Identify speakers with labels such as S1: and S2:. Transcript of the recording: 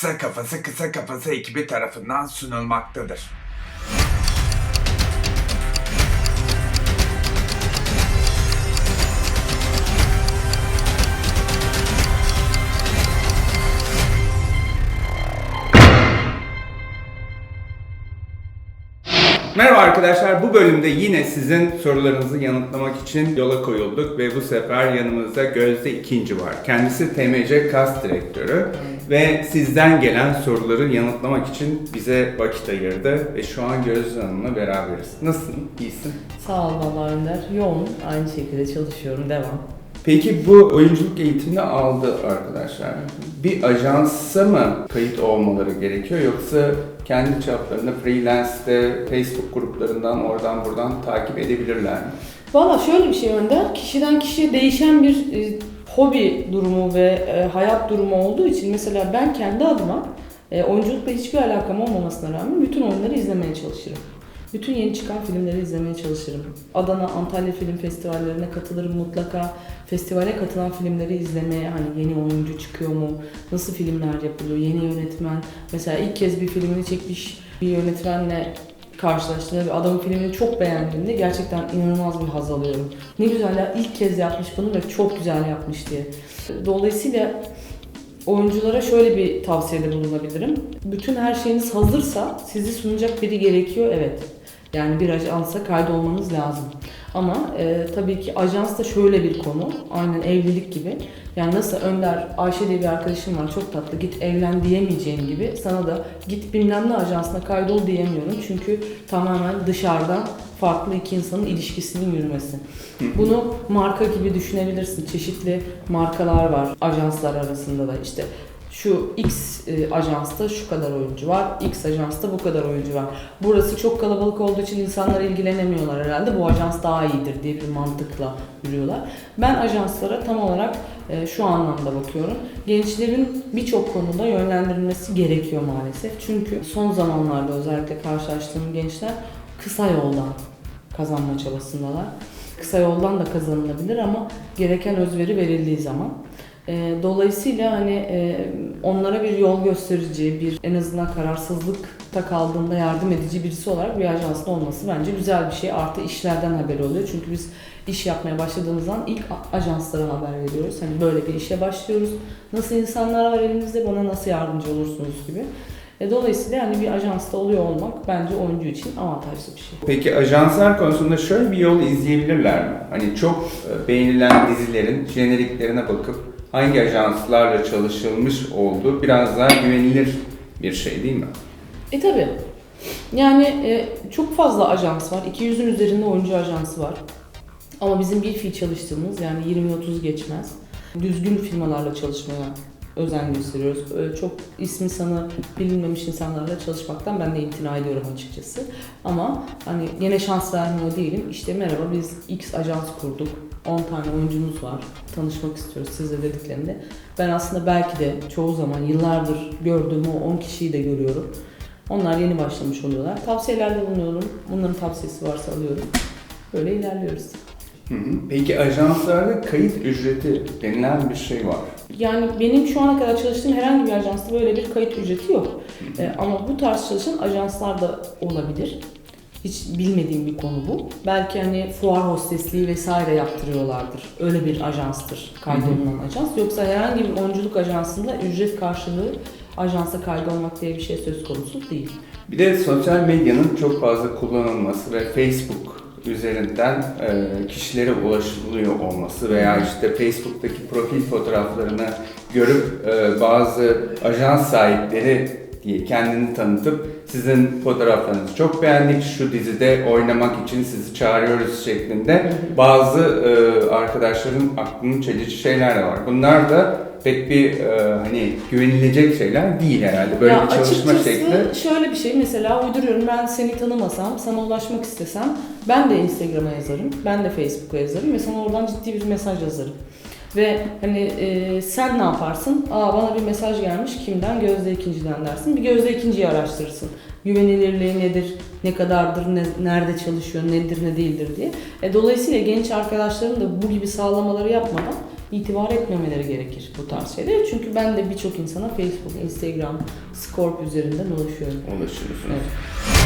S1: Kısa Kafası Kısa Kafası ekibi tarafından sunulmaktadır. Merhaba arkadaşlar. Bu bölümde yine sizin sorularınızı yanıtlamak için yola koyulduk ve bu sefer yanımızda Gözde ikinci var. Kendisi TMC Kas Direktörü ve sizden gelen soruları yanıtlamak için bize vakit ayırdı ve şu an Gözde Hanım'la beraberiz. Nasılsın? İyisin?
S2: Sağ ol Valla Önder. Yoğun. Aynı şekilde çalışıyorum. Devam.
S1: Peki bu oyunculuk eğitimini aldı arkadaşlar. Bir ajansa mı kayıt olmaları gerekiyor yoksa kendi çaplarında freelance'de Facebook gruplarından oradan buradan takip edebilirler mi?
S2: Valla şöyle bir şey Önder. Kişiden kişiye değişen bir e, hobi durumu ve e, hayat durumu olduğu için mesela ben kendi adıma e, oyunculukla hiçbir alakam olmamasına rağmen bütün oyunları izlemeye çalışırım. Bütün yeni çıkan filmleri izlemeye çalışırım. Adana, Antalya Film Festivallerine katılırım mutlaka. Festivale katılan filmleri izlemeye hani yeni oyuncu çıkıyor mu? Nasıl filmler yapılıyor? Yeni yönetmen. Mesela ilk kez bir filmini çekmiş bir yönetmenle karşılaştığımda ve adamın filmini çok beğendiğimde gerçekten inanılmaz bir haz alıyorum. Ne güzel ya ilk kez yapmış bunu ve çok güzel yapmış diye. Dolayısıyla oyunculara şöyle bir tavsiyede bulunabilirim. Bütün her şeyiniz hazırsa sizi sunacak biri gerekiyor evet. Yani bir ajansa kaydolmanız lazım. Ama e, tabii ki ajans da şöyle bir konu. Aynen evlilik gibi. Yani nasıl Önder, Ayşe diye bir arkadaşım var çok tatlı git evlen diyemeyeceğim gibi sana da git bilmem ne ajansına kaydol diyemiyorum. Çünkü tamamen dışarıdan farklı iki insanın ilişkisinin yürümesi. Bunu marka gibi düşünebilirsin. Çeşitli markalar var ajanslar arasında da işte şu X e, ajansta şu kadar oyuncu var, X ajansta bu kadar oyuncu var. Burası çok kalabalık olduğu için insanlar ilgilenemiyorlar herhalde. Bu ajans daha iyidir diye bir mantıkla yürüyorlar. Ben ajanslara tam olarak e, şu anlamda bakıyorum. Gençlerin birçok konuda yönlendirilmesi gerekiyor maalesef. Çünkü son zamanlarda özellikle karşılaştığım gençler kısa yoldan kazanma çabasındalar. Kısa yoldan da kazanılabilir ama gereken özveri verildiği zaman. E, dolayısıyla hani e, onlara bir yol gösterici, bir en azından kararsızlıkta kaldığında yardım edici birisi olarak bir ajansın olması bence güzel bir şey. Artı işlerden haber oluyor. Çünkü biz iş yapmaya başladığımız zaman ilk ajanslara haber veriyoruz. Hani böyle bir işe başlıyoruz. Nasıl insanlar var elimizde bana nasıl yardımcı olursunuz gibi. E, dolayısıyla yani bir ajansta oluyor olmak bence oyuncu için avantajlı bir şey.
S1: Peki ajanslar konusunda şöyle bir yol izleyebilirler mi? Hani çok e, beğenilen dizilerin jeneriklerine bakıp hangi ajanslarla çalışılmış olduğu biraz daha güvenilir bir şey değil mi?
S2: E tabi. Yani e, çok fazla ajans var. 200'ün üzerinde oyuncu ajansı var. Ama bizim bir fiil çalıştığımız yani 20-30 geçmez. Düzgün firmalarla çalışmaya özen gösteriyoruz. E, çok ismi sana bilinmemiş insanlarla çalışmaktan ben de imtina ediyorum açıkçası. Ama hani yine şans vermiyor değilim. İşte merhaba biz X ajans kurduk. 10 tane oyuncumuz var. Tanışmak istiyoruz sizle dediklerinde. Ben aslında belki de çoğu zaman yıllardır gördüğüm o 10 kişiyi de görüyorum. Onlar yeni başlamış oluyorlar. Tavsiyelerde bulunuyorum. Bunların tavsiyesi varsa alıyorum. Böyle ilerliyoruz.
S1: Peki ajanslarda kayıt ücreti denilen bir şey var.
S2: Yani benim şu ana kadar çalıştığım herhangi bir ajansta böyle bir kayıt ücreti yok. Ee, ama bu tarz çalışan ajanslar da olabilir. Hiç bilmediğim bir konu bu. Belki hani fuar hostesliği vesaire yaptırıyorlardır. Öyle bir ajanstır kaydolunan ajans. Yoksa herhangi bir oyunculuk ajansında ücret karşılığı ajansa kaydolmak diye bir şey söz konusu değil.
S1: Bir de sosyal medyanın çok fazla kullanılması ve Facebook üzerinden e, kişilere ulaşılıyor olması veya işte Facebook'taki profil fotoğraflarını görüp e, bazı ajans sahipleri diye kendini tanıtıp sizin fotoğraflarınızı çok beğendik şu dizide oynamak için sizi çağırıyoruz şeklinde bazı e, arkadaşların aklını çelici şeyler de var. Bunlar da pek bir e, hani güvenilecek şeyler değil herhalde. Böyle
S2: ya
S1: bir çalışma şekli.
S2: şöyle bir şey mesela uyduruyorum ben seni tanımasam sana ulaşmak istesem ben de Instagram'a yazarım ben de Facebook'a yazarım ve sana oradan ciddi bir mesaj yazarım. Ve hani e, sen ne yaparsın? Aa bana bir mesaj gelmiş kimden? Gözde ikinciden dersin. Bir Gözde ikinciyi araştırırsın. Güvenilirliği nedir? Ne kadardır? Ne, nerede çalışıyor? Nedir ne değildir diye. E, dolayısıyla genç arkadaşların da bu gibi sağlamaları yapmadan itibar etmemeleri gerekir bu tarz şeylere. Çünkü ben de birçok insana Facebook, Instagram, Scorp üzerinden ulaşıyorum.
S1: Ulaşıyorsunuz.
S2: Evet.